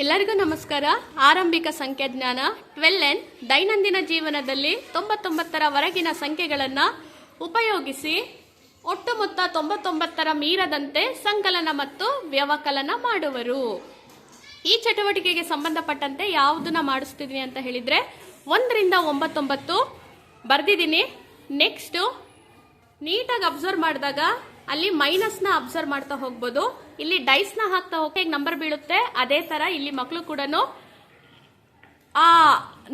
ಎಲ್ಲರಿಗೂ ನಮಸ್ಕಾರ. ಆರಂಭಿಕ ಸಂಖ್ಯಾಜ್ಞಾನ ಟ್ವೆಲ್ ಎನ್ ದೈನಂದಿನ ಜೀವನದಲ್ಲಿ ತೊಂಬತ್ತೊಂಬತ್ತರ ವರೆಗಿನ ಸಂಖ್ಯೆಗಳನ್ನು ಉಪಯೋಗಿಸಿ ಒಟ್ಟು ಮೊತ್ತ ತೊಂಬತ್ತೊಂಬತ್ತರ ಮೀರದಂತೆ ಸಂಕಲನ ಮತ್ತು ವ್ಯವಕಲನ ಮಾಡುವರು. ಈ ಚಟುವಟಿಕೆಗೆ ಸಂಬಂಧಪಟ್ಟಂತೆ ಯಾವುದನ್ನ ಮಾಡಿಸ್ತಿದ್ದೀನಿ ಅಂತ ಹೇಳಿದ್ರೆ ಒಂದರಿಂದ ಒಂಬತ್ತೊಂಬತ್ತು ಬರ್ದಿದ್ದೀನಿ. ನೆಕ್ಸ್ಟು ನೀಟಾಗಿ ಅಬ್ಸರ್ವ್ ಮಾಡಿದಾಗ ಅಲ್ಲಿ ಮೈನಸ್ನ ಅಬ್ಸರ್ವ್ ಮಾಡ್ತಾ ಹೋಗ್ಬೋದು. ಇಲ್ಲಿ ಡೈಸ್ನ ಹಾಕ್ತಾ ಹೋಗಿ ನಂಬರ್ ಬೀಳುತ್ತೆ? ಅದೇ ತರ ಇಲ್ಲಿ ಮಕ್ಕಳು ಕೂಡ ಆ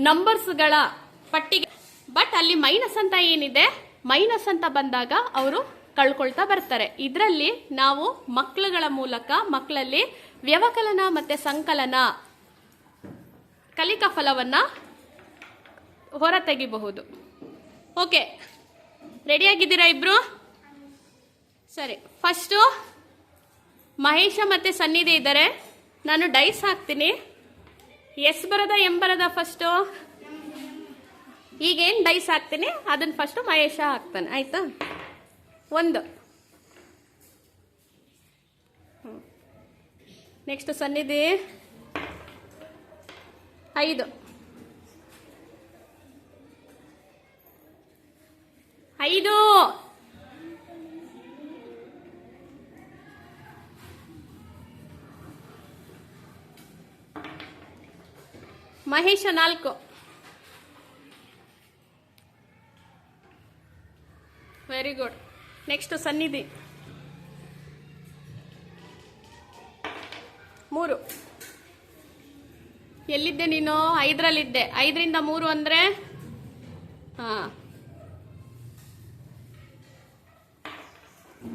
ನಂಬರ್ಸ್ಗಳ ಪಟ್ಟಿಗೆ ಬಟ್ ಅಲ್ಲಿ ಮೈನಸ್ ಅಂತ ಏನಿದೆ? ಮೈನಸ್ ಅಂತ ಬಂದಾಗ ಅವರು ಕಳ್ಕೊಳ್ತಾ ಬರ್ತಾರೆ. ಇದರಲ್ಲಿ ನಾವು ಮಕ್ಕಳುಗಳ ಮೂಲಕ ಮಕ್ಕಳಲ್ಲಿ ವ್ಯವಕಲನ ಮತ್ತೆ ಸಂಕಲನ ಕಲಿಕಾ ಫಲವನ್ನ ಹೊರ ತೆಗಿಬಹುದು ಓಕೆ ರೆಡಿಯಾಗಿದ್ದೀರಾ ಇಬ್ರು? ಸರಿ ಫಸ್ಟು ಮಹೇಶ ಮತ್ತೆ ಸನ್ನಿಧಿ ಇದ್ದಾರೆ. ನಾನು ಡೈಸ್ ಹಾಕ್ತೀನಿ. ಎಸ್ ಬರದ, ಎಂ ಬರದ ಫಸ್ಟು ಈಗೇನು ಡೈಸ್ ಹಾಕ್ತೀನಿ? ಅದನ್ನು ಫಸ್ಟು ಮಹೇಶ ಹಾಕ್ತಾನೆ. ಆಯಿತಾ? ಒಂದು. ನೆಕ್ಸ್ಟ್ ಸನ್ನಿಧಿ. ಐದು. ಐದು. ಮಹೇಶ ನಾಲ್ಕು. ವೆರಿ ಗುಡ್ ನೆಕ್ಸ್ಟ್ ಸನ್ನಿಧಿ. ಮೂರು. ಎಲ್ಲಿದ್ದೆ ನೀನು? ಐದರಲ್ಲಿದ್ದೆ. ಐದರಿಂದ ಮೂರು ಅಂದ್ರೆ ಹಾಂ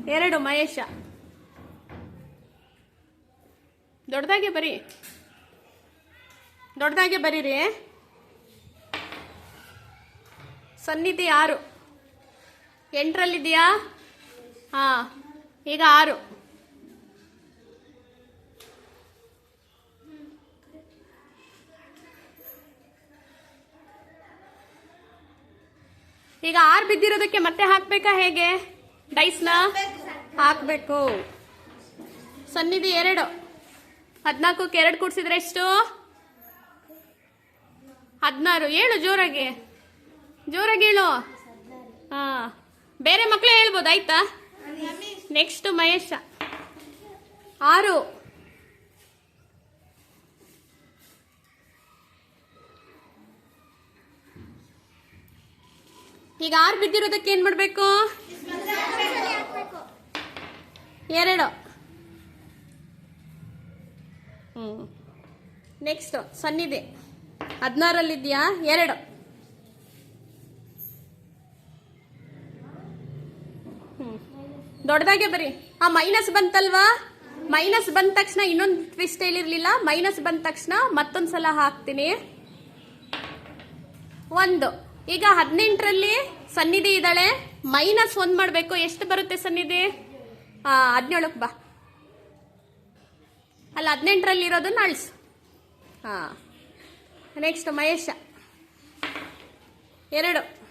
ಎರಡು ಮಹೇಶ. ದೊಡ್ಡದಾಗೆ ಬರೀ. ದೊಡ್ಡದಾಗೆ ಬರೀರಿ. ಸನ್ನಿಧಿ ಆರು. ಎಂಟರಲ್ಲಿದೆಯಾ ಹಾ, ಈಗ ಆರು. ಈಗ ಆರು ಬಿದ್ದಿರೋದಕ್ಕೆ ಮತ್ತೆ ಹಾಕ್ಬೇಕಾ ಹೇಗೆ? ಡೈಸ್ನ ಹಾಕ್ಬೇಕು. ಸನ್ನಿಧಿ ಎರಡು. ಹದಿನಾಲ್ಕಕ್ಕೆ ಎರಡು ಕೂಡಿಸಿದ್ರೆ ಎಷ್ಟು? ಹದಿನಾರು, ಏಳು ಜೋರಾಗಿ. ಜೋರಾಗಿ ಹೇಳು. ಹಾ. ಬೇರೆ ಮಕ್ಕಳೇ ಹೇಳ್ಬೋದು, ಆಯ್ತಾ? ನೆಕ್ಸ್ಟ್ ಮಹೇಶ. ಆರು. ಈಗ ಆರು ಬಿದ್ದಿರೋದಕ್ಕೆ ಏನ್ ಮಾಡ್ಬೇಕು? ಎರಡು. ಹ್ಮ್. ನೆಕ್ಸ್ಟ್ ಸನ್ನಿಧಿ. ಹದಿನಾರಲ್ಲಿದ್ಯಾ? ಎರಡು. ದೊಡ್ಡದಾಗೆ ಬರಿ ಆ, ಮೈನಸ್ ಬಂತಲ್ವಾ? ಮೈನಸ್ ಬಂದ ತಕ್ಷಣ ಇನ್ನೊಂದು ಟ್ವಿಸ್ಟ್ ಹೇಳಿರ್ಲಿಲ್ಲ. ಮೈನಸ್ ಬಂದ ತಕ್ಷಣ ಮತ್ತೊಂದ್ಸಲ ಹಾಕ್ತೀನಿ. ಒಂದು. ಈಗ ಹದಿನೆಂಟರಲ್ಲಿ ಸನ್ನಿಧಿ ಇದ್ದಾಳೆ. ಮೈನಸ್ ಒಂದು ಮಾಡಬೇಕು. ಎಷ್ಟು ಬರುತ್ತೆ ಸನ್ನಿಧಿ? ಹದಿನೇಳಕ್ಕೆ ಬಾ. ಅಲ್ಲ ಹದಿನೆಂಟರಲ್ಲಿ ಇರೋದನ್ನ ಅಳಿಸು. ಹಾ. ನೆಕ್ಸ್ಟ್ ಮಹೇಶ. ಎರಡು.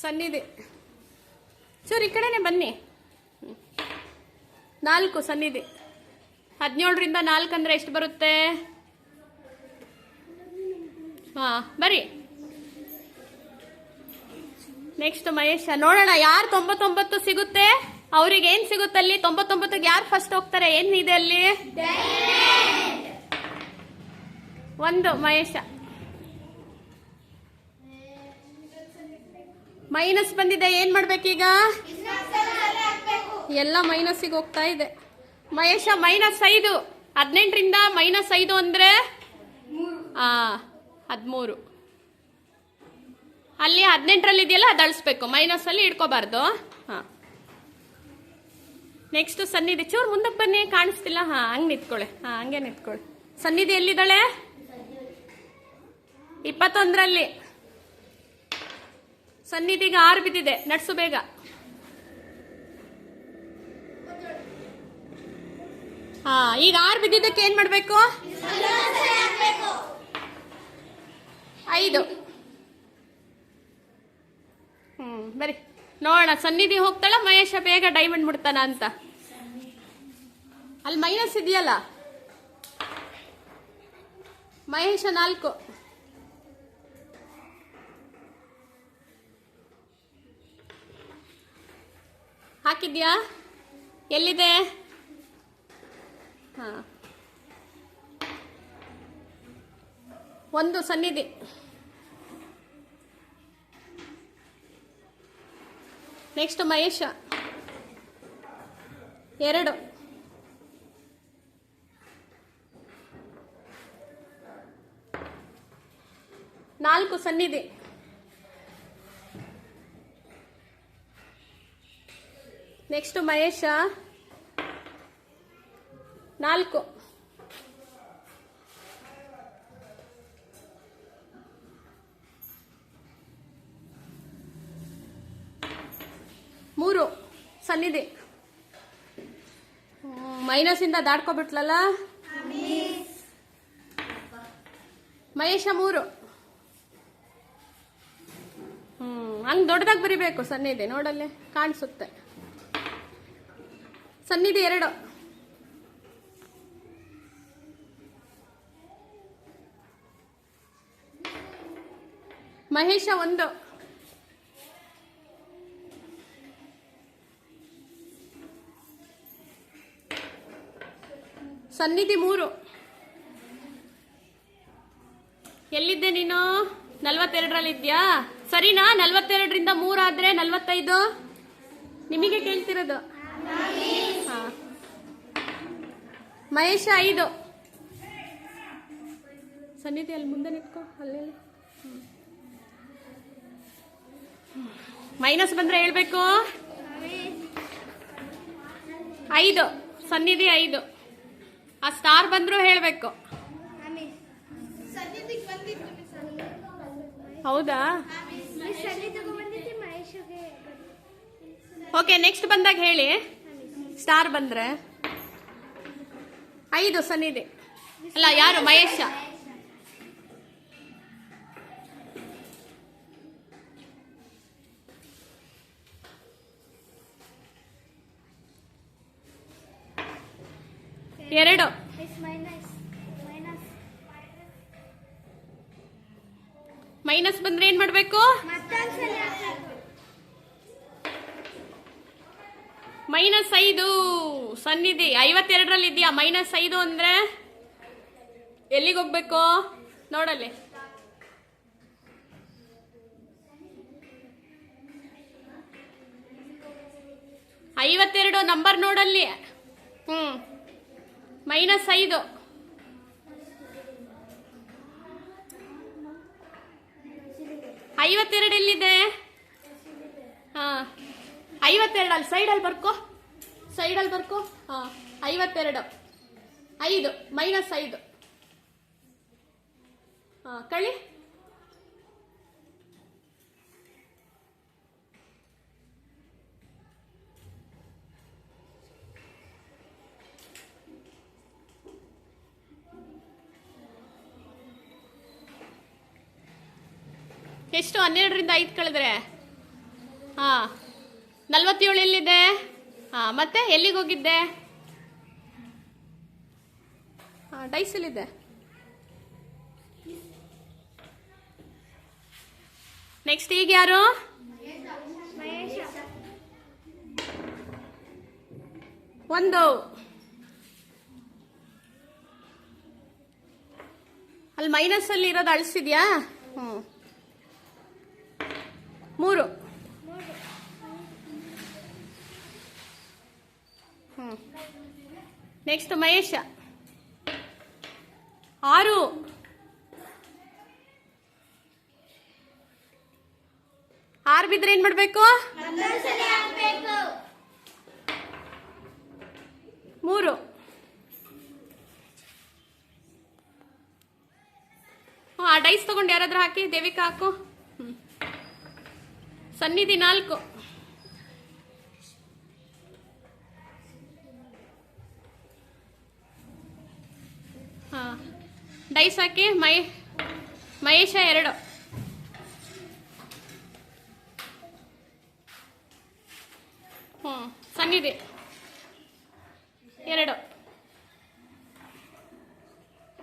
ಸನ್ನಿಧಿ. ಸರ್, ಈ ಕಡೆನೆ ಬನ್ನಿ. ನಾಲ್ಕು ಸನ್ನಿಧಿ. ಹದಿನೇಳರಿಂದ ನಾಲ್ಕು ಅಂದರೆ ಎಷ್ಟು ಬರುತ್ತೆ? ಹಾಂ, ಬರಿ. ನೆಕ್ಸ್ಟ್ ಮಹೇಶ. ನೋಡೋಣ, ಯಾರು ತೊಂಬತ್ತೊಂಬತ್ತು ಸಿಗುತ್ತೆ? ಅವ್ರಿಗೆ ಏನ್ ಸಿಗುತ್ತೆ ಅಲ್ಲಿ? ತೊಂಬತ್ತೊಂಬತ್ತಿಗೆ ಯಾರು ಫಸ್ಟ್ ಹೋಗ್ತಾರೆ? ಏನ್ ಇದೆ ಅಲ್ಲಿ? ಒಂದು, ಮಹೇಶ. ಮೈನಸ್ ಬಂದಿದೆ, ಏನ್ ಮಾಡ್ಬೇಕೀಗ? ಎಲ್ಲ ಮೈನಸ್ಸಿಗೆ ಹೋಗ್ತಾ ಇದೆ. ಮಹೇಶ, ಮೈನಸ್ ಐದು. ಹದಿನೆಂಟರಿಂದ ಮೈನಸ್ ಐದು ಅಂದ್ರೆ? ಆ, ಹದಿಮೂರು. ಅಲ್ಲಿ ಹದಿನೆಂಟರಲ್ಲಿ ಇದೆಯಲ್ಲ ಅದು ಅಳಿಸ್ಬೇಕು. ಮೈನಸ್ ಅಲ್ಲಿ ಇಟ್ಕೋಬಾರ್ದು ಹಾ ನೆಕ್ಸ್ಟ್ ಸನ್ನಿಧಿ ಚೂರು ಮುಂದಕ್ಕೆ ಬನ್ನಿ ಕಾಣಿಸ್ತಿಲ್ಲ. ಹಾ, ಹಂಗೆ ನಿಂತ್ಕೊಳ್ಳಿ. ಹಾ, ಹಂಗೆ ನಿಂತ್ಕೊಳ್ಳಿ. ಸನ್ನಿಧಿ ಎಲ್ಲಿದ್ದಾಳೆ? ಇಪ್ಪತ್ತೊಂದರಲ್ಲಿ. ಸನ್ನಿಧಿಗೆ ಆರು ಬಿದ್ದಿದೆ. ನಡ್ಸು ಬೇಗ. ಹಾ, ಈಗ ಆರು ಬಿದ್ದಿದ್ದಕ್ಕೆ ಏನ್ ಮಾಡ್ಬೇಕು? ಐದು. ಹ್ಮ್, ಬರಿ. ನೋಡೋಣ, ಸನ್ನಿಧಿ ಹೋಗ್ತಾಳ, ಮಹೇಶ ಬೇಗ ಡೈಮಂಡ್ ಮುಡ್ತಾನ ಅಂತ? ಅಲ್ಲಿ ಮೈನಸ್ ಇದೆಯಲ್ಲ? ಮಹೇಶ ನಾಲ್ಕು. ಹಾಕಿದ್ಯಾ? ಎಲ್ಲಿದೆ? ಹಾ. ಒಂದು ಸನ್ನಿಧಿ. ನೆಕ್ಸ್ಟ್ ಮಹೇಶ ಎರಡು ನಾಲ್ಕು ಸನ್ನಿಧಿ ನೆಕ್ಸ್ಟ್ ಮಹೇಶ ನಾಲ್ಕು ಮೂರು ಸನ್ನಿಧಿ ಮೈನಸ್ ಇಂದ ದಾಟ್ಕೊಬಿಟ್ಲಲ್ಲ? ಮಹೇಶ ಮೂರು. ಹ್ಮ್, ಹಂಗ್ ದೊಡ್ಡದಾಗಿ ಬರಿಬೇಕು. ಸನ್ನಿಧಿ ನೋಡಲ್ಲೇ, ಕಾಣಿಸುತ್ತೆ. ಸನ್ನಿಧಿ ಎರಡು. ಮಹೇಶ ಒಂದು. ಸನ್ನಿಧಿ ಮೂರು. ಎಲ್ಲಿದ್ದೆ ನೀನು? ನಲ್ವತ್ತೆರಡರಲ್ಲಿದ್ಯಾ? ಸರಿನಾ? ನಲ್ವತ್ತೆರಡರಿಂದ ಮೂರಾದ್ರೆ ನಲ್ವತ್ತೈದು? ನಿಮಗೆ ಕೇಳ್ತಿರೋದು. ಮಹೇಶ ಐದು. ಸನ್ನಿಧಿ, ಅಲ್ಲಿ ಮುಂದೆ ನಿಂತ್ಕೋ ಅಲ್ಲೇ. ಮೈನಸ್ ಬಂದ್ರೆ ಹೇಳ್ಬೇಕು? ಐದು. ಸನ್ನಿಧಿ ಐದು. ಆ ಸ್ಟಾರ್ ಬಂದ್ರು ಹೇಳ್ಬೇಕು. ಹೌದಾ? ಓಕೆ ನೆಕ್ಸ್ಟ್ ಬಂದಾಗ ಹೇಳಿ. ಸ್ಟಾರ್ ಬಂದ್ರೆ. ಐದು, ಸನ್ನಿಧಿ. ಅಲ್ಲ, ಯಾರು? ಮಹೇಶ. ಎರಡು. ಮೈನಸ್ ಬಂದ್ರೆ ಏನ್ ಮಾಡ್ಬೇಕು? ಮೈನಸ್ ಐದು. ಸನ್ನಿಧಿ. ಐವತ್ತೆರಡರಲ್ಲಿ ಇದೆಯಾ ಮೈನಸ್ ಐದು ಅಂದ್ರೆ ಎಲ್ಲಿಗೆ ಹೋಗ್ಬೇಕು? ನೋಡಲ್ಲಿ. ಐವತ್ತೆರಡು ನಂಬರ್ ನೋಡಲ್ಲಿ. ಹ್ಮ್. ಮೈನಸ್ ಐದು. ಐವತ್ತೆರಡು ಎಲ್ಲಿದೆ? ಹಾ, ಐವತ್ತೆರಡು ಅಲ್ಲಿ ಸೈಡಲ್ಲಿ ಬರ್ಕೋ. ಸೈಡಲ್ಲಿ ಬರ್ಕೋ. ಹಾ, ಐವತ್ತೆರಡು. ಐದು, ಮೈನಸ್ ಐದು. ಹಾ ಕಳಿ ಎಷ್ಟು? ಹನ್ನೆರಡರಿಂದ ಐದು ಕಳೆದ್ರೆ? ಹಾ. ನಲ್ವತ್ತೇಳು ಎಲ್ಲಿದೆ? ಹಾ, ಮತ್ತೆ ಎಲ್ಲಿಗೆ ಹೋಗಿದ್ದೆ? ಹಾ ಡೈಸಲ್ಲಿದೆ ನೆಕ್ಸ್ಟ್ ಈಗ ಯಾರು? ಒಂದು. ಅಲ್ಲಿ ಮೈನಸ್ ಅಲ್ಲಿ ಇರೋದು ಅಳಿಸಿದ್ಯಾ? ಹ್ಮ್. ಮೂರು. ಹ್ಞೂ ನೆಕ್ಸ್ಟ್ ಮಹೇಶ. ಆರು. ಆರು ಬಿದ್ರೆ ಏನ್ ಮಾಡ್ಬೇಕು? ಮೂರು. ಆ ಡೈಸ್ ತಗೊಂಡು ಯಾರಾದ್ರೂ ಹಾಕಿ, ದೇವಿಕಾ ಹಾಕು. ಸನ್ನಿಧಿ ನಾಲ್ಕು. ಹಾಂ. ಡೈಸ್ ಹಾಕಿ ಮೈ ಮಹೇಶ ಎರಡು. ಹ್ಞೂ ಸನ್ನಿಧಿ ಎರಡು.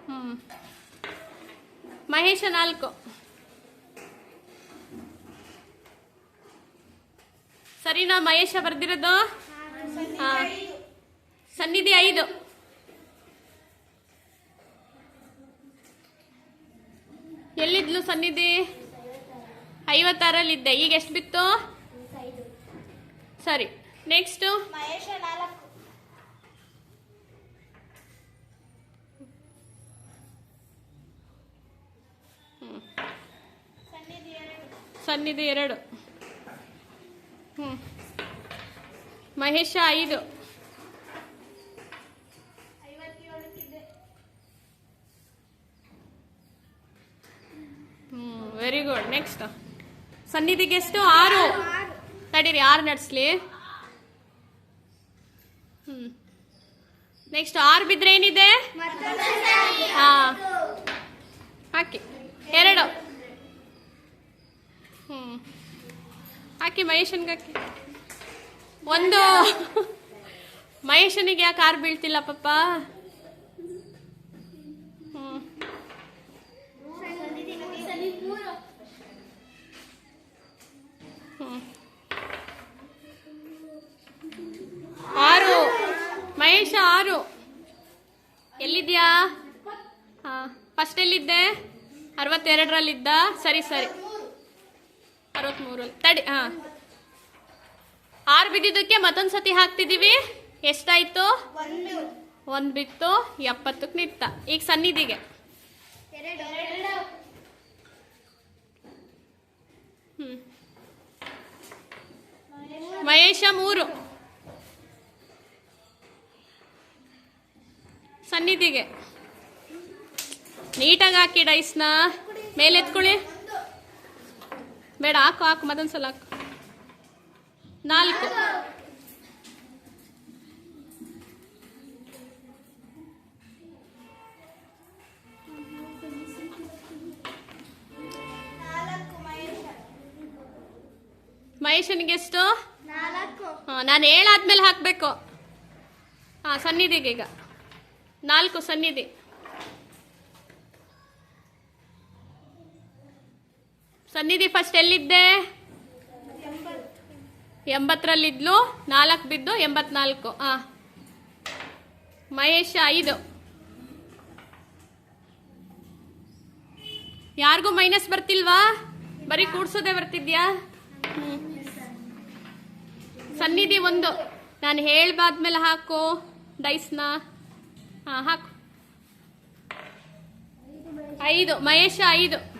ಹ್ಞೂ. ಮಹೇಶ ನಾಲ್ಕು. ಸರಿನಾ ಮಹೇಶ ಬರ್ದಿರೋದು? ಹಾ. ಸನ್ನಿಧಿ ಐದು. ಎಲ್ಲಿದ್ಲು ಸನ್ನಿಧಿ? ಐವತ್ತಾರಲ್ಲಿದ್ದೆ. ಈಗ ಎಷ್ಟು ಬಿತ್ತು? ಸರಿ. ನೆಕ್ಸ್ಟು ಸನ್ನಿಧಿ ಎರಡು. ಹ್ಞೂ ಮಹೇಶ ಐದು. ಹ್ಞೂ ವೆರಿ ಗುಡ್ ನೆಕ್ಸ್ಟ್ ಸನ್ನಿಧಿಗೆ ಎಷ್ಟು ಆರು. ತಡೀರಿ, ಆರು ನಡೆಸ್ಲಿ. ಹ್ಞೂ ನೆಕ್ಸ್ಟ್ ಆರು ಬಿದ್ರೆ ಏನಿದೆ? ಹಾಂ. ಹಾಕಿ. ಎರಡು. ಹ್ಞೂ ಹಾಕಿ ಮಹೇಶನ್ಗೆ ಹಾಕಿ ಒಂದು. ಮಹೇಶನಿಗೆ ಯಾಕೆ ಕಾರ್ ಬೀಳ್ತಿಲ್ಲ ಪಪ್ಪ ಆರು. ಮಹೇಶ ಆರು. ಎಲ್ಲಿದ್ಯಾ? ಹಾಂ ಫಸ್ಟ್ ಎಲ್ಲಿದ್ದೆ? ಅರವತ್ತೆರಡರಲ್ಲಿದ್ದ? ಸರಿ ಸರಿ. ಅರವತ್ಮೂರಲ್ಲಿ ತಡಿ, ಹಾ. ಆರು ಬಿದ್ದಿದ್ದಕ್ಕೆ ಮತ್ತೊಂದು ಸತಿ ಹಾಕ್ತಿದ್ದೀವಿ. ಎಷ್ಟಾಯ್ತು? ಒಂದ್ ಬಿತ್ತು. ಎಪ್ಪತ್ತಕ್ಕೆ ನಿತ್ತ ಈಗ ಸನ್ನಿಧಿಗೆ. ಮಹೇಶ ಮೂರು. ಸನ್ನಿಧಿಗೆ. ನೀಟಾಗಿ ಹಾಕಿ ಡೈಸ್ನ ಮೇಲೆ ಎತ್ಕೊಳ್ಳಿ ಬೇಡ ಹಾಕು ಹಾಕು ಮತ್ತೊಂದ್ಸಲ ಹಾಕು. ನಾಲ್ಕು. ನಾಲ್ಕು ಮಹೇಶ. ಮಹೇಶನಿಗೆ ಎಷ್ಟು? ನಾನು ಹೇಳಾದ್ಮೇಲೆ ಹಾಕಬೇಕು. ಹಾಂ ಸನ್ನಿಧಿಗೆ ಈಗ. ನಾಲ್ಕು ಸನ್ನಿಧಿ. ಸನ್ನಿಧಿ ಫಸ್ಟ್ ಎಲ್ಲಿದ್ದೆ? ಎಂಬತ್ತರಲ್ಲಿದ್ಲು, ನಾಲ್ಕು ಬಿದ್ದು ಎಂಬತ್ನಾಲ್ಕು ಹಾಂ ಮಹೇಶ ಐದು. ಯಾರಿಗೂ ಮೈನಸ್ ಬರ್ತಿಲ್ವಾ? ಬರೀ ಕೂಡ್ಸೋದೆ ಬರ್ತಿದ್ಯಾ? ಹ್ಞೂ ಸನ್ನಿಧಿ ಒಂದು. ನಾನು ಹೇಳ್ಬಾದ್ಮೇಲೆ ಹಾಕು ಡೈಸ್ನ ಹಾಂ ಹಾಕು. ಐದು, ಮಹೇಶ ಐದು.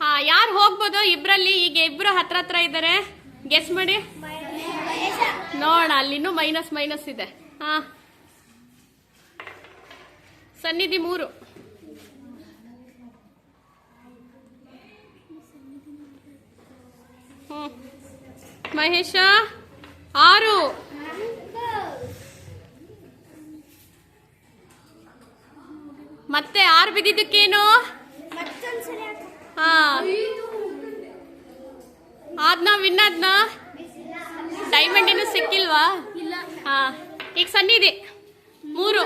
ಯಾರು ಹೋಗ್ಬೋದು? ಇಬ್ರಲ್ಲಿ ಈಗ ಇಬ್ರು ಹತ್ರ ಹತ್ರ ಇದ್ದಾರೆ ಗೆಸ್ ಮಾಡಿ. ನೋಡ ನೋಡೋಣ ಅಲ್ಲಿನೂ ಮೈನಸ್ ಮೈನಸ್ ಇದೆ. ಹಾ. ಸನ್ನಿಧಿ ಮೂರು. ಮಹೇಶ, ಆರು. ಮತ್ತೆ ಆರು ಬಿದ್ದಿದ್ದಕ್ಕೇನು? ಆದ್ನ ವಿನ್ ಆದ್ನ ಡೈಮಂಡ್ ಏನು ಸಿಕ್ಕಿಲ್ವಾ? ಹಾ. ಈಗ ಸನ್ನಿಧಿ ಮೂರು.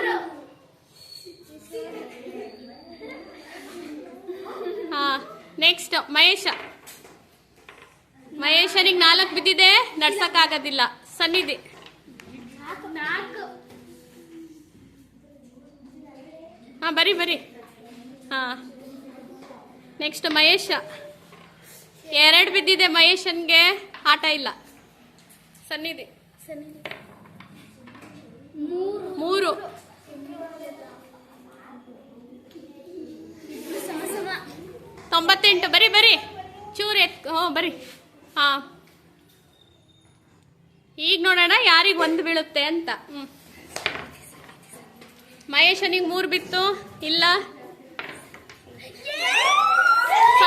ಹಾ. ನೆಕ್ಸ್ಟ್ ಮಹೇಶ. ಮಹೇಶನಿಗೆ ನಾಲ್ಕು ಬಿದ್ದಿದೆ ನಡ್ಸಕ್ಕಾಗೋದಿಲ್ಲ ಸನ್ನಿಧಿ ಹಾ, ಬರಿ ಬರಿ. ಹಾ. ನೆಕ್ಸ್ಟ್ ಮಹೇಶ. ಎರಡು ಬಿದ್ದಿದೆ ಮಹೇಶನ್ಗೆ, ಆಟ ಇಲ್ಲ. ಸನ್ನಿಧಿ. ಮೂರು. ತೊಂಬತ್ತೆಂಟು. ಬರಿ ಬರಿ. ಚೂರು ಎತ್ ಹ್ಞೂ ಬರಿ. ಹಾಂ. ಈಗ ನೋಡೋಣ ಯಾರಿಗೆ ಒಂದು ಬೀಳುತ್ತೆ ಅಂತ. ಹ್ಞೂ ಮಹೇಶನಿಗೆ ಮೂರು ಬಿತ್ತು, ಇಲ್ಲ.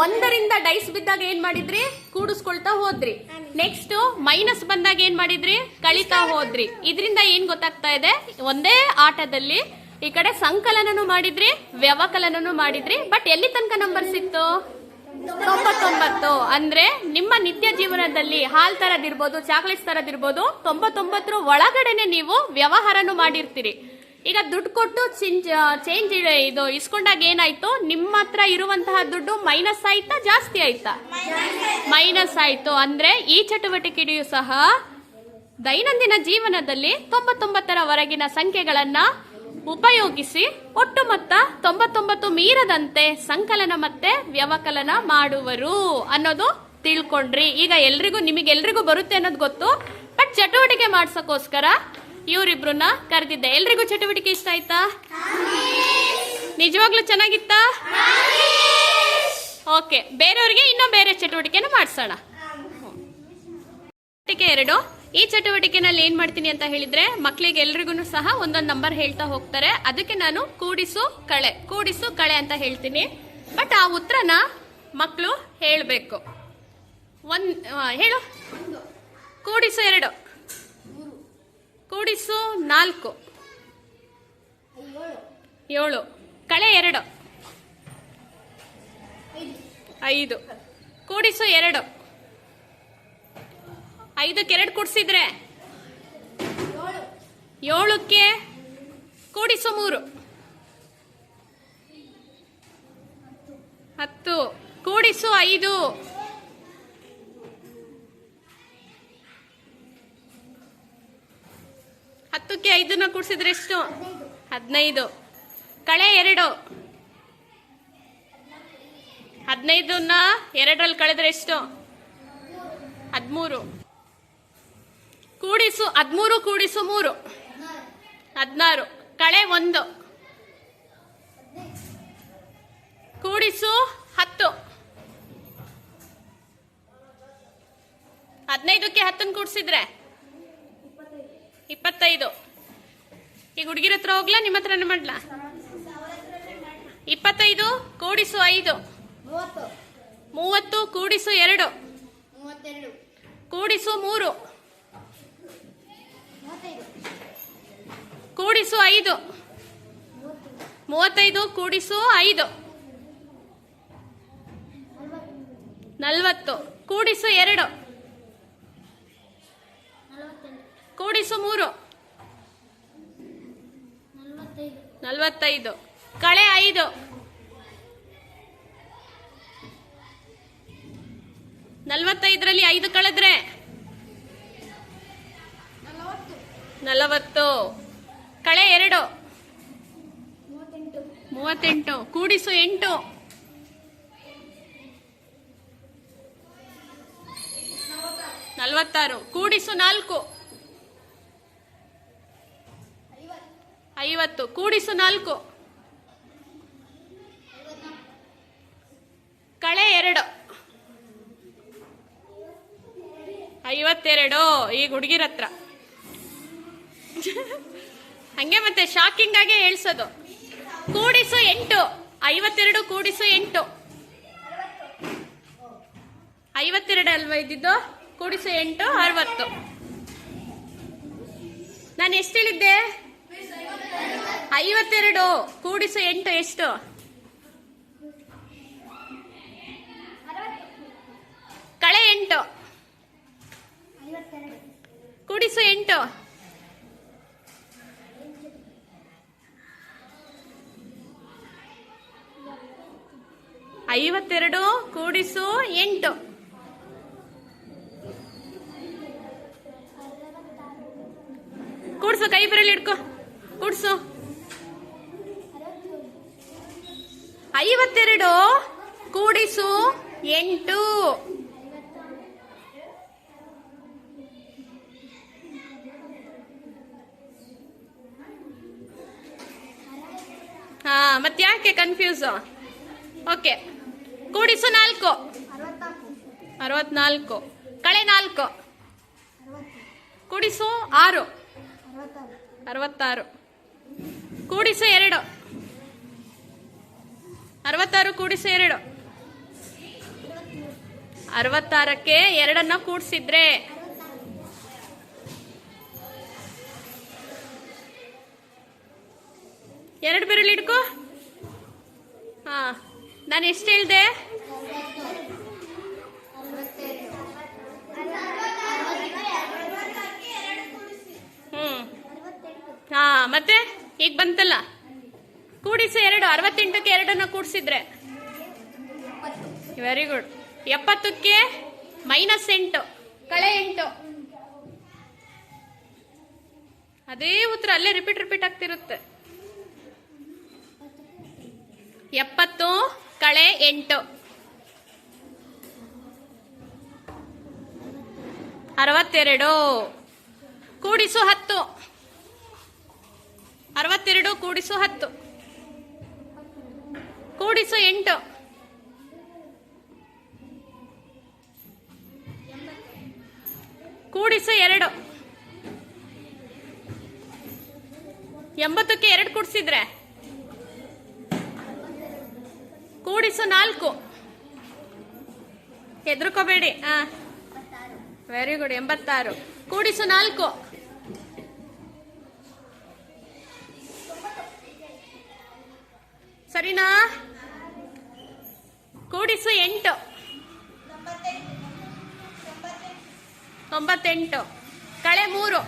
ಒಂದರಿಂದ ಡೈಸ್ ಬಿದ್ದಾಗ ಏನ್ ಮಾಡಿದ್ರಿ? ಕೂಡಿಸ್ಕೊಳ್ತಾ ಹೋದ್ರಿ. ನೆಕ್ಸ್ಟ್ ಮೈನಸ್ ಬಂದಾಗ ಏನ್ ಮಾಡಿದ್ರಿ? ಕಳಿತಾ ಹೋದ್ರಿ. ಇದರಿಂದ ಏನ್ ಗೊತ್ತಾಗ್ತಾ ಇದೆ? ಒಂದೇ ಆಟದಲ್ಲಿ ಈ ಕಡೆ ಸಂಕಲನನು ಮಾಡಿದ್ರಿ, ವ್ಯವಕಲನನು ಮಾಡಿದ್ರಿ. ಬಟ್ ಎಲ್ಲಿ ತನಕ ನಂಬರ್ ಸಿಕ್ತು ತೊಂಬತ್ತೊಂಬತ್ತು. ಅಂದ್ರೆ ನಿಮ್ಮ ನಿತ್ಯ ಜೀವನದಲ್ಲಿ ಹಾಲ್ ತರದಿರ್ಬೋದು, ಚಾಕ್ಲೇಟ್ಸ್ ತರದಿರ್ಬೋದು, ತೊಂಬತ್ತೊಂಬತ್ತರ ಒಳಗಡೆನೆ ನೀವು ವ್ಯವಹಾರನು ಮಾಡಿರ್ತೀರಿ. ಈಗ ದುಡ್ಡು ಕೊಟ್ಟು ಚೇಂಜ್ ಇದು ಇಸ್ಕೊಂಡಾಗ ಏನಾಯ್ತು? ನಿಮ್ಮ ಹತ್ರ ಇರುವಂತಹ ದುಡ್ಡು ಮೈನಸ್ ಆಯ್ತಾ, ಜಾಸ್ತಿ ಆಯ್ತಾ? ಮೈನಸ್ ಆಯ್ತು. ಅಂದ್ರೆ ಈ ಚಟುವಟಿಕೆಯು ಸಹ ದೈನಂದಿನ ಜೀವನದಲ್ಲಿ ತೊಂಬತ್ತೊಂಬತ್ತರ ವರೆಗಿನ ಸಂಖ್ಯೆಗಳನ್ನ ಉಪಯೋಗಿಸಿ ಒಟ್ಟು ಮೊತ್ತ ತೊಂಬತ್ತೊಂಬತ್ತು ಮೀರದಂತೆ ಸಂಕಲನ ಮತ್ತೆ ವ್ಯವಕಲನ ಮಾಡುವರು ಅನ್ನೋದು ತಿಳ್ಕೊಂಡ್ರಿ. ಈಗ ಎಲ್ರಿಗೂ, ನಿಮಗೆಲ್ರಿಗೂ ಬರುತ್ತೆ ಅನ್ನೋದು ಗೊತ್ತು. ಬಟ್ ಚಟುವಟಿಕೆ ಮಾಡ್ಸಕ್ಕೋಸ್ಕರ ಇವರಿಬ್ರನ್ನ ಕರೆದಿದ್ದೆ. ಎಲ್ರಿಗೂ ಚಟುವಟಿಕೆ ಇಷ್ಟ ಆಯ್ತಾ? ನಿಜವಾಗ್ಲೂ ಚೆನ್ನಾಗಿತ್ತಾ? ಓಕೆ, ಬೇರೆಯವ್ರಿಗೆ ಇನ್ನೂ ಬೇರೆ ಚಟುವಟಿಕೆನ ಮಾಡಿಸೋಣ. ಚಟುವಟಿಕೆ ಎರಡು. ಈ ಚಟುವಟಿಕೆನಲ್ಲಿ ಏನ್ ಮಾಡ್ತೀನಿ ಅಂತ ಹೇಳಿದ್ರೆ ಮಕ್ಕಳಿಗೆ ಎಲ್ರಿಗೂ ಸಹ ಒಂದೊಂದು ನಂಬರ್ ಹೇಳ್ತಾ ಹೋಗ್ತಾರೆ. ಅದಕ್ಕೆ ನಾನು ಕೂಡಿಸು ಕಳೆ ಕೂಡಿಸು ಕಳೆ ಅಂತ ಹೇಳ್ತೀನಿ. ಬಟ್ ಆ ಉತ್ತರನ ಮಕ್ಕಳು ಹೇಳಬೇಕು. ಒಂದ್ ಹೇಳು. ಕೂಡಿಸು ಎರಡು. ಕೂಡಿಸು ನಾಲ್ಕು. ಏಳು. ಕಳೆ ಎರಡು. ಐದು. ಕೂಡಿಸು ಎರಡು. ಐದಕ್ಕೆ ಎರಡು ಕೂಡಿಸಿದ್ರೆ? ಏಳಕ್ಕೆ ಕೂಡಿಸು ಮೂರು. ಹತ್ತು. ಕೂಡಿಸು ಐದು. ಹತ್ತಕ್ಕೆ ಐದನ್ನ ಕೂಡಿಸಿದ್ರೆ ಎಷ್ಟು? ಹದಿನೈದು. ಕಳೆ ಎರಡು. ಹದಿನೈದನ್ನ ಎರಡರಲ್ಲಿ ಕಳೆದ್ರೆ ಎಷ್ಟು? ಹದಿಮೂರು. ಕೂಡಿಸು ಹದಿಮೂರು ಕೂಡಿಸು ಮೂರು. ಹದಿನಾರು. ಕಳೆ ಒಂದು. ಕೂಡಿಸು, ಹತ್ತು. ಹದಿನೈದಕ್ಕೆ ಹತ್ತನ್ನು ಕೂಡಿಸಿದ್ರೆ? ಇಪ್ಪತ್ತೈದು. ಈಗ ಹುಡುಗಿರ ಹತ್ರ ಹೋಗ್ಲಾ? ನಿಮ್ಮ ಹತ್ರನೇ ಮಾಡ್ಲಾ? ಇಪ್ಪತ್ತೈದು ಕೂಡಿಸು ಐದು. ಮೂವತ್ತು. ಕೂಡಿಸು ಎರಡು. ಕೂಡಿಸು ಮೂರು. ಕೂಡಿಸು ಐದು. ಮೂವತ್ತೈದು ಕೂಡಿಸು ಐದು. ನಲ್ವತ್ತು. ಕೂಡಿಸು ಎರಡು. ಕೂಡಿಸು ಮೂರು. ನಲವತ್ತೈದು. ಕಳೆ ಐದು. ನಲ್ವತ್ತೈದರಲ್ಲಿ ಐದು ಕಳೆದ್ರೆ? ನಲವತ್ತು. ಕಳೆ ಎರಡು. ಮೂವತ್ತೆಂಟು. ಕೂಡಿಸು ಎಂಟು. ನಲವತ್ತಾರು. ಕೂಡಿಸು ನಾಲ್ಕು. ಐವತ್ತು, ಕೂಡಿಸು ನಾಲ್ಕು. ಕಳೆ ಎರಡು. ಐವತ್ತೆರಡು, ಈ ಹುಡುಗಿರ ಹತ್ರ. ಹಂಗೆ ಮತ್ತೆ ಶಾಕಿಂಗ್ ಆಗಿ ಹೇಳ್ಸೋದು. ಕೂಡಿಸು ಎಂಟು, ಐವತ್ತೆರಡು ಕೂಡಿಸು ಎಂಟು. ಐವತ್ತೆರಡು ಅಲ್ವಾ ಇದ್ದಿದ್ದು? ಕೂಡಿಸು ಎಂಟು, ಅರವತ್ತು. ನಾನು ಎಷ್ಟು ಹೇಳಿದ್ದೆ? ಐವತ್ತೆರಡು ಕೂಡಿಸು ಎಂಟು ಎಷ್ಟು? ಕಳೆ ಎಂಟು. ಕೂಡಿಸು ಎಂಟು. ಐವತ್ತೆರಡು ಕೂಡಿಸು ಎಂಟು. ಕೂಡಿಸು, ಕೈ ಬರಲಿ ಹಿಡ್ಕೊ ಕೂಡ್ಸು. ಐವತ್ತೆರಡು ಕೂಡಿಸು ಎಂಟು. ಹಾ ಮತ್ತೆ ಯಾಕೆ ಕನ್ಫ್ಯೂಸ್ ಓಕೆ ಕೂಡಿಸು ನಾಲ್ಕು. ಅರವತ್ನಾಲ್ಕು. ಕಳೆ ನಾಲ್ಕು. ಕೂಡಿಸು ಆರು. ಅರವತ್ತಾರು. ಕೂಡಿಸು ಎರಡು. ಅರವತ್ತಾರು ಕೂಡಿಸು ಎರಡು. ಅರವತ್ತಾರಕ್ಕೆ ಎರಡನ್ನ ಕೂಡಿಸಿದ್ರೆ ಎರಡು ಬೆರಳು ಹಿಡ್ಕೊ. ಹಾ, ನಾನು ಎಷ್ಟು ಹೇಳ್ದೆ? ಹ್ಮ್. ಹಾ, ಮತ್ತೆ? ಈಗ ಬಂತಲ್ಲ? ಕೂಡಿಸು ಎರಡು, ಅರವತ್ತೆಂಟಕ್ಕೆ ಎರಡನ್ನ ಕೂಡಿಸಿದ್ರೆ. ವೆರಿ ಗುಡ್ ಎಪ್ಪತ್ತಕ್ಕೆ ಮೈನಸ್ ಎಂಟು, ಕಳೆ ಎಂಟು. ಅದೇ ಉತ್ತರ, ಅಲ್ಲೇ ರಿಪೀಟ್ ರಿಪೀಟ್ ಆಗ್ತಿರುತ್ತೆ. ಎಪ್ಪತ್ತು, ಕಳೆ ಎಂಟು. ಅರವತ್ತೆರಡು. ಕೂಡಿಸು ಹತ್ತು. ಅರವತ್ತೆರಡು ಕೂಡಿಸು ಹತ್ತು. ಕೂಡಿಸು ಎಂಟು. ಕೂಡಿಸು ಎರಡು. ಎಂಬತ್ತಕ್ಕೆ ಎರಡು ಕೂಡಿಸಿದ್ರೆ? ಕೂಡಿಸು ನಾಲ್ಕು. ಹೆದರ್ಕೋಬೇಡಿ. ಹಾ. ವೆರಿ ಗುಡ್ ಎಂಬತ್ತಾರು. ಕೂಡಿಸು ನಾಲ್ಕು. ಸರಿನಾ? ಕೂಡಿಸು ಎಂಟು. ತೊಂಬತ್ತೆಂಟು. ಕಳೆ ಮೂರು.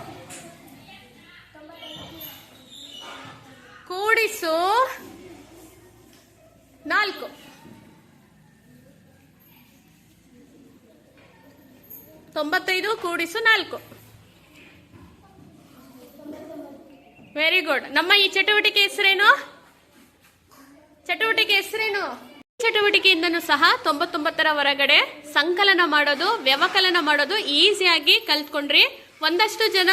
ಕೂಡಿಸು ನಾಲ್ಕು. ತೊಂಬತ್ತೈದು, ಕೂಡಿಸು ನಾಲ್ಕು. ವೆರಿ ಗುಡ್ ನಮ್ಮ ಈ ಚಟುವಟಿಕೆ ಹೆಸರೇನು? ಚಟುವಟಿಕೆ ಹೆಸರೇನು? ಚಟುವಟಿಕೆಯಿಂದನೂ ಸಹ ತೊಂಬತ್ತೊಂಬತ್ತರ ಹೊರಗಡೆ ಸಂಕಲನ ಮಾಡೋದು, ವ್ಯವಕಲನ ಮಾಡೋದು ಈಸಿಯಾಗಿ ಕಲ್ತ್ಕೊಂಡ್ರಿ. ಒಂದಷ್ಟು ಜನ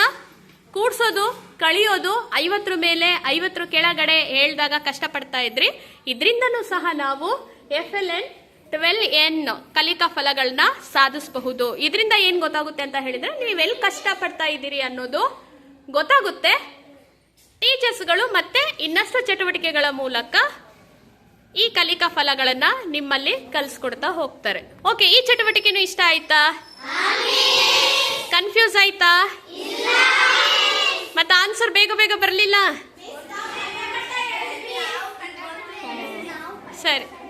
ಕೂಡ್ಸೋದು, ಕಳಿಯೋದು, ಐವತ್ತರ ಮೇಲೆ, ಐವತ್ತರ ಕೆಳಗಡೆ ಹೇಳಿದಾಗ ಕಷ್ಟಪಡ್ತಾ ಇದ್ರಿ. ಇದರಿಂದನೂ ಸಹ ನಾವು F L N twelve N ಕಲಿಕಾ ಫಲಗಳನ್ನ ಸಾಧಿಸಬಹುದು. ಇದರಿಂದ ಏನು ಗೊತ್ತಾಗುತ್ತೆ ಅಂತ ಹೇಳಿದ್ರೆ ನೀವೆಲ್ಲಿ ಕಷ್ಟಪಡ್ತಾ ಇದ್ದೀರಿ ಅನ್ನೋದು ಗೊತ್ತಾಗುತ್ತೆ. ಟೀಚರ್ಸ್ಗಳು ಮತ್ತೆ ಇನ್ನಷ್ಟು ಚಟುವಟಿಕೆಗಳ ಮೂಲಕ ಈ ಕಲಿಕಾ ಫಲಗಳನ್ನ ನಿಮ್ಮಲ್ಲಿ ಕಲಿಸ್ಕೊಡ್ತಾ ಹೋಗ್ತಾರೆ. ಓಕೆ ಈ ಚಟುವಟಿಕೆನೂ ಇಷ್ಟ ಆಯ್ತಾ? ಕನ್ಫ್ಯೂಸ್ ಆಯ್ತಾ? ಮತ್ತೆ ಆನ್ಸರ್ ಬೇಗ ಬೇಗ ಬರಲಿಲ್ಲ? ಸರಿ.